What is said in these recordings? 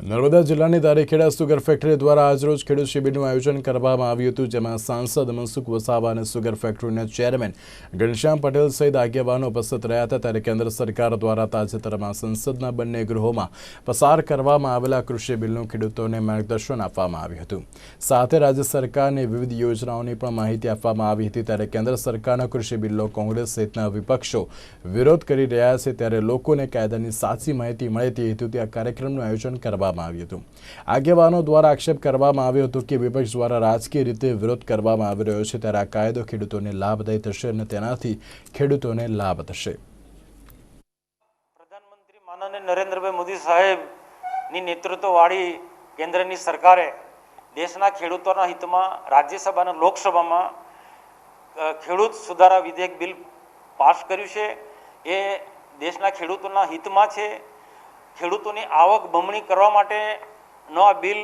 નર્મદા જિલ્લાની તારીખેડા sugar factory દ્વારા આજરોજ ખેડૂત શિબિરનું આયોજન કરવામાં આવ્યું હતું, જેમાં સાંસદ મનસુખ વસાવા અને સુગર ફેક્ટરીના ચેરમેન ઘનશ્યામ પટેલ સહિત આગેવાનો ઉપસ્થિત રહ્યા હતા. ત્યારે કેન્દ્ર સરકાર દ્વારા તાજેતરમાં સંસદના બંને ગૃહોમાં પસાર કરવામાં આવેલા કૃષિ બિલનું ખેડૂતોને માર્ગદર્શન આપવામાં આવ્યું હતું. સાથે રાજ્ય સરકારની વિવિધ યોજનાઓની પણ માહિતી આપવામાં આવી હતી. ત્યારે કેન્દ્ર સરકારના કૃષિ બિલનો કોંગ્રેસ સહિતના વિપક્ષો વિરોધ કરી રહ્યા છે. ત્યારે લોકોને કાયદાની સાચી માહિતી મળે તે હેતુથી આ કાર્યક્રમનું આયોજન કરવામાં આવ્યું હતું. આગેવાનો દ્વારા આક્ષેપ કરવામાં આવ્યો હતો કે વિપક્ષ દ્વારા રાજકીય રીતે વિરોધ કરવામાં આવી રહ્યો છે ત્યારે આ કાયદો ખેડૂતોને લાભદાયી થશે અને તેનાથી ખેડૂતોને લાભ થશે. પ્રધાનમંત્રી માનનીય નરેન્દ્રભાઈ મોદી સાહેબની નેતૃત્વવાળી કેન્દ્રની સરકારે દેશના ખેડૂતોના હિતમાં રાજ્યસભા અને લોકસભામાં ખેડૂત સુધારા વિધેયક બિલ પાસ કર્યું છે. એ દેશના ખેડૂતોના હિતમાં છે. ખેડૂતોની આવક બમણી કરવા માટેનો આ બિલ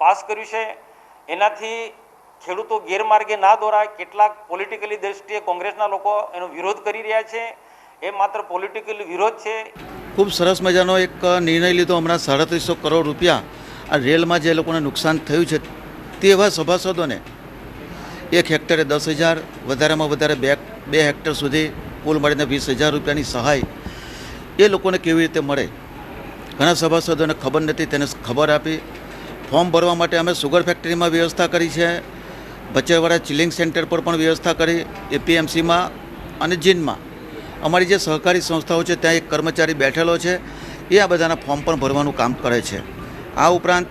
પાસ કર્યું છે. એનાથી ખેડૂતો ગેરમાર્ગે ના દોરાય. કેટલાક પોલિટિકલી દ્રષ્ટિએ કોંગ્રેસના લોકો એનો વિરોધ કરી રહ્યા છે. એ માત્ર પોલિટિકલી વિરોધ છે. ખૂબ સરસ મજાનો એક નિર્ણય લીધો. હમણાં સાડત્રીસો કરોડ રૂપિયા આ રેલમાં જે લોકોને નુકસાન થયું છે તેવા સભાસદોને એક હેક્ટરે દસ હજાર, વધારેમાં વધારે બે બે હેક્ટર સુધી કુલ મળીને વીસ હજાર રૂપિયાની સહાય એ લોકોને કેવી રીતે મળે? ઘણા સભાસદોને ખબર નથી, તેને ખબર આપી. ફોર્મ ભરવા માટે અમે સુગર ફેક્ટરીમાં વ્યવસ્થા કરી છે. બચેવાડા ચિલિંગ સેન્ટર પર પણ વ્યવસ્થા કરી, એપીએમસીમાં અને જીનમાં. અમારી જે સહકારી સંસ્થાઓ છે, ત્યાં એક કર્મચારી બેઠેલો છે. એ આ બધાના ફોર્મ પણ ભરવાનું કામ કરે છે. આ ઉપરાંત